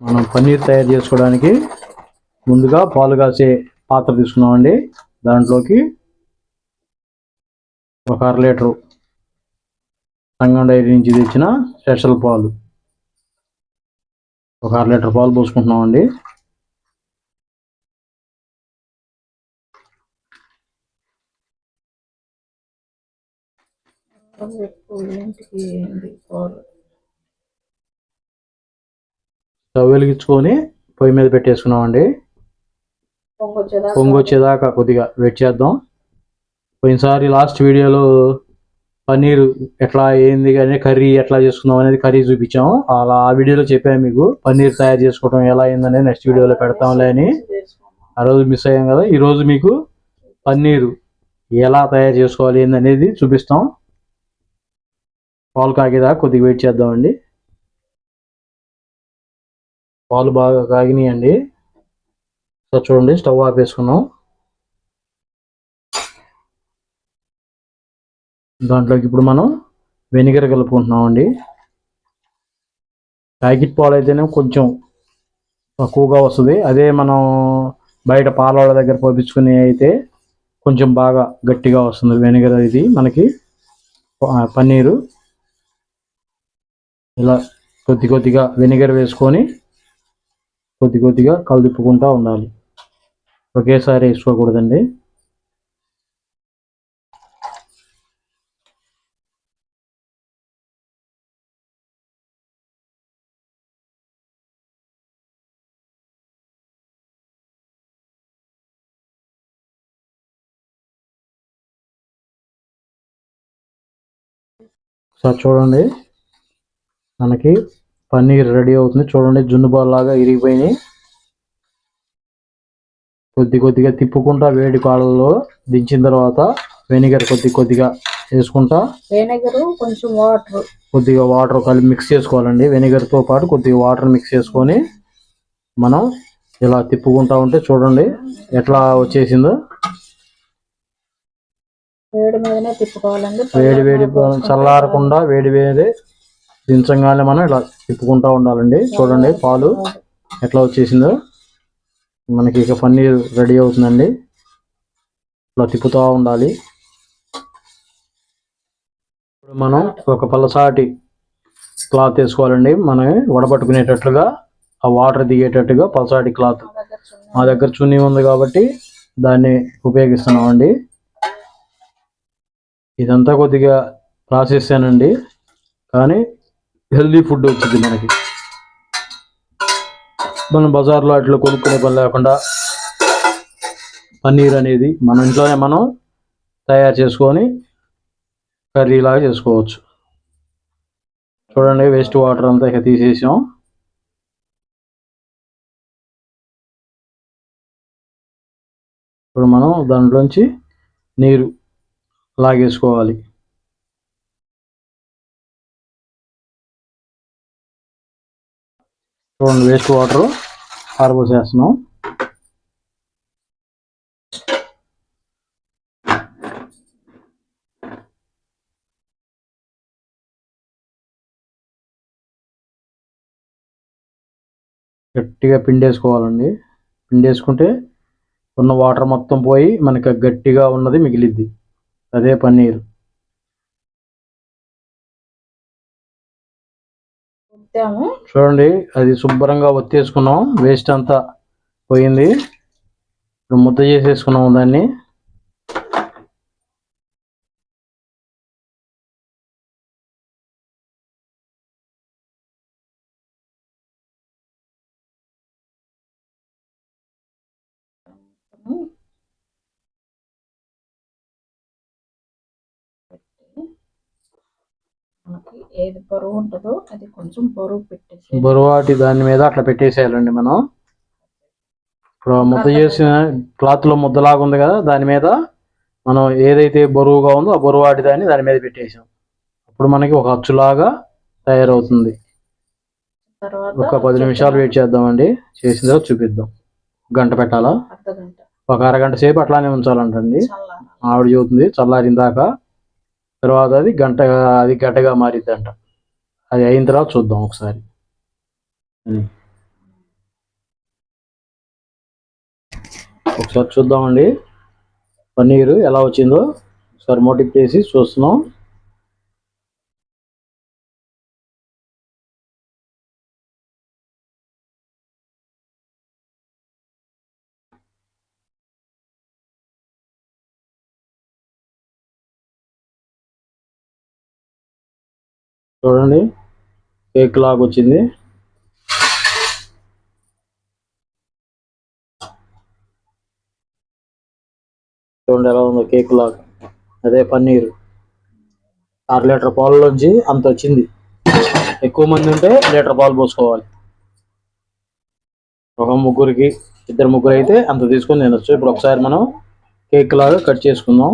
మనం పన్నీర్ తయారు చేసుకోవడానికి ముందుగా పాలు కాసే పాత్ర తీసుకున్నామండి. దాంట్లోకి ఒక అర లీటరు సంగం డైరీ నుంచి తెచ్చిన స్పెషల్ పాలు ఒక అర లీటర్ పాలు పోసుకుంటున్నామండి. పాలు? స్టవ్ వెలిగించుకొని పొయ్యి మీద పెట్టేసుకున్నామండి. పొంగొచ్చేదాకా పొంగు వచ్చేదాకా కొద్దిగా వెయిట్ చేద్దాం. పోయినసారి లాస్ట్ వీడియోలో పన్నీర్ ఎట్లా ఏంది కానీ కర్రీ ఎట్లా చేసుకుందాం అనేది కర్రీ చూపించాం అలా ఆ వీడియోలో చెప్పాను మీకు పన్నీర్ తయారు చేసుకోవడం ఎలా అయిందనేది నెక్స్ట్ వీడియోలో పెడతాంలే అని. ఆ రోజు మిస్ అయ్యాం కదా. ఈ రోజు మీకు పన్నీరు ఎలా తయారు చేసుకోవాలి అనేది చూపిస్తాం. పాలు కాగేదాకా కొద్దిగా వెయిట్ చేద్దామండి. పాలు బాగా కాగినాయండి. సో చూడండి స్టవ్ ఆపేసుకున్నాం దాంట్లోకి ఇప్పుడు మనం వెనిగర్ కలుపుకుంటున్నామండి. ప్యాకెట్ పాలు అయితేనే కొంచెం తక్కువగా వస్తుంది. అదే మనం బయట పాల వాళ్ళ దగ్గర పోపించుకుని అయితే కొంచెం బాగా గట్టిగా వస్తుంది వెనిగర్ ఇది మనకి. పన్నీరు. ఇలా కొద్ది కొద్దిగా వెనిగర్ వేసుకొని కొద్ది కొద్దిగా కలుపుకుంటూ ఉండాలి. ఒకేసారి వేసుకోకూడదండి. ఒకసారి చూడండి. మనకి పన్నీర్ రెడీ అవుతుంది. చూడండి జున్ను బాల్ లాగా ఇరిగిపోయినాయి. కొద్ది కొద్దిగా తిప్పుకుంటా వేడి పాలల్లో దించిన తర్వాత వెనిగర్ కొద్ది కొద్దిగా వేసుకుంటా. వెనిగరు కొంచెం వాటర్. కొద్దిగా వాటర్ కలిపి మిక్స్ చేసుకోవాలండి. వెనిగర్తో పాటు కొద్దిగా వాటర్ మిక్స్ చేసుకొని మనం ఇలా తిప్పుకుంటా ఉంటే చూడండి ఎట్లా వచ్చేసిందో. వేడి మీదనే తిప్పుకోవాలండి. వేడి వేడి చల్లారకుండా వేడి వేడి దించగానే మనం ఇలా తిప్పుకుంటా ఉండాలండి. చూడండి పాలు ఎట్లా వచ్చేసిందో. మనకి ఇక పన్నీర్ రెడీ అవుతుందండి. ఇలా తిప్పుతూ ఉండాలి. ఇప్పుడు మనం ఒక పలసాటి క్లాత్ వేసుకోవాలండి. మనం వడపట్టుకునేటట్లుగా ఆ వాటర్ దిగేటట్టుగా పలసాటి క్లాత్ మా దగ్గర చున్నీ ఉంది కాబట్టి దాన్ని ఉపయోగిస్తున్నామండి. ఇదంతా కొద్దిగా ప్రాసెస్ అండి కానీ హెల్దీ ఫుడ్ వచ్చింది మనకి. మనం బజార్లో అట్లా కొనుక్కునే పని లేకుండా పన్నీర్ అనేది మన ఇంట్లోనే మనం తయారు చేసుకొని కర్రీ లాగా చేసుకోవచ్చు. చూడండి వేస్ట్ వాటర్ అంతా ఇక తీసేసాం. ఇప్పుడు మనం దాంట్లోంచి నీరు లాగేసుకోవాలి. చూడండి వేస్ట్ వాటర్ పారబోసేస్తున్నాం గట్టిగా పిండేసుకోవాలండి. పిండేసుకుంటే ఉన్న వాటర్ మొత్తం పోయి మనకి గట్టిగా ఉన్నది మిగిలిద్ది. అదే పన్నీర్. ఉత్తాము చూడండి అది శుభ్రంగా ఒత్తేసుకున్నాం. వేస్ట్ అంతా పోయింది. ఇప్పుడు ముద్ద చేసేసుకున్నాం దాన్ని. మనకి ఏది బరువు ఉంటుందో అది కొంచెం బరువు పెట్టేసి బరువాటి దాని మీద అట్లా పెట్టేసేయాలండి మనం. ఇప్పుడు ముద్ద చేసిన క్లాత్లో ముద్దలాగా ఉంది కదా దాని మీద మనం ఏదైతే బరువుగా ఉందో ఆ బరువాటి దాన్ని దాని మీద పెట్టేసాం. అప్పుడు మనకి ఒక అచ్చులాగా తయారవుతుంది. ఒక పది నిమిషాలు వెయిట్ చేద్దామండి. చేసిన తర్వాత చూపిద్దాం. గంట పెట్టాలా? ఒక అరగంట సేపు అట్లానే ఉంచాలంటండి. ఆవిడ చెబుతుంది చల్లారిన దాకా తర్వాత అది గంట అది గడ్డగా మారిద్దంట. అది అయిన తర్వాత చూద్దాం ఒకసారి. ఒకసారి చూద్దామండి. పన్నీరు ఎలా వచ్చిందో ఒకసారి మోటివ్ చేసి చూస్తున్నాం. చూడండి. కేక్ లాగా వచ్చింది. చూడండి ఎలా ఉందో కేక్ లాగా. అదే పన్నీరు. అర లీటర్ పాలలోంచి అంత వచ్చింది. ఎక్కువ మంది ఉంటే లీటర్ పాలు పోసుకోవాలి. ఒక ముగ్గురికి ఇద్దరు ముగ్గురు అయితే అంత తీసుకొని తినొచ్చు. ఇప్పుడు ఒకసారి మనం కేక్ లాగా కట్ చేసుకుందాం.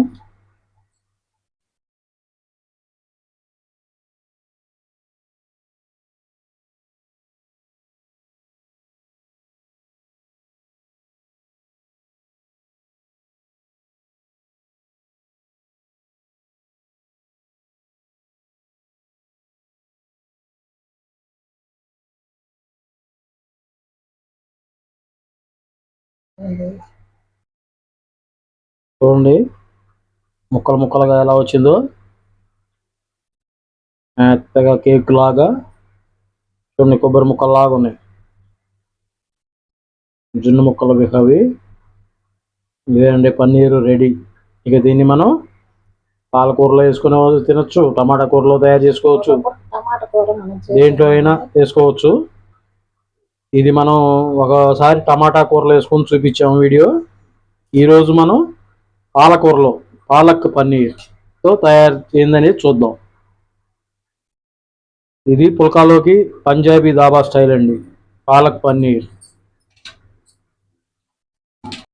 చూడండి. ముక్కలు ముక్కలుగా ఎలా వచ్చిందో. మెత్తగా కేక్ లాగా. చూడండి కొబ్బరి ముక్కలు లాగా ఉన్నాయి. జున్ను ముక్కలు అవి. ఇదేనండి పన్నీరు రెడీ. ఇక దీన్ని మనం పాలకూరలో వేసుకునే వాళ్ళు తినొచ్చు టమాటా కూరలో తయారు చేసుకోవచ్చు. దేంట్లో అయినా వేసుకోవచ్చు. ఇది మనం ఒకసారి టమాటా కూరలు వేసుకొని చూపించాము వీడియో. ఈరోజు మనం పాలకూరలో పాలక్ పన్నీర్తో తయారు చేయిందనేది చూద్దాం. ఇది పుల్కాలోకి పంజాబీ దాబా స్టైల్ అండి. పాలక్ పన్నీర్.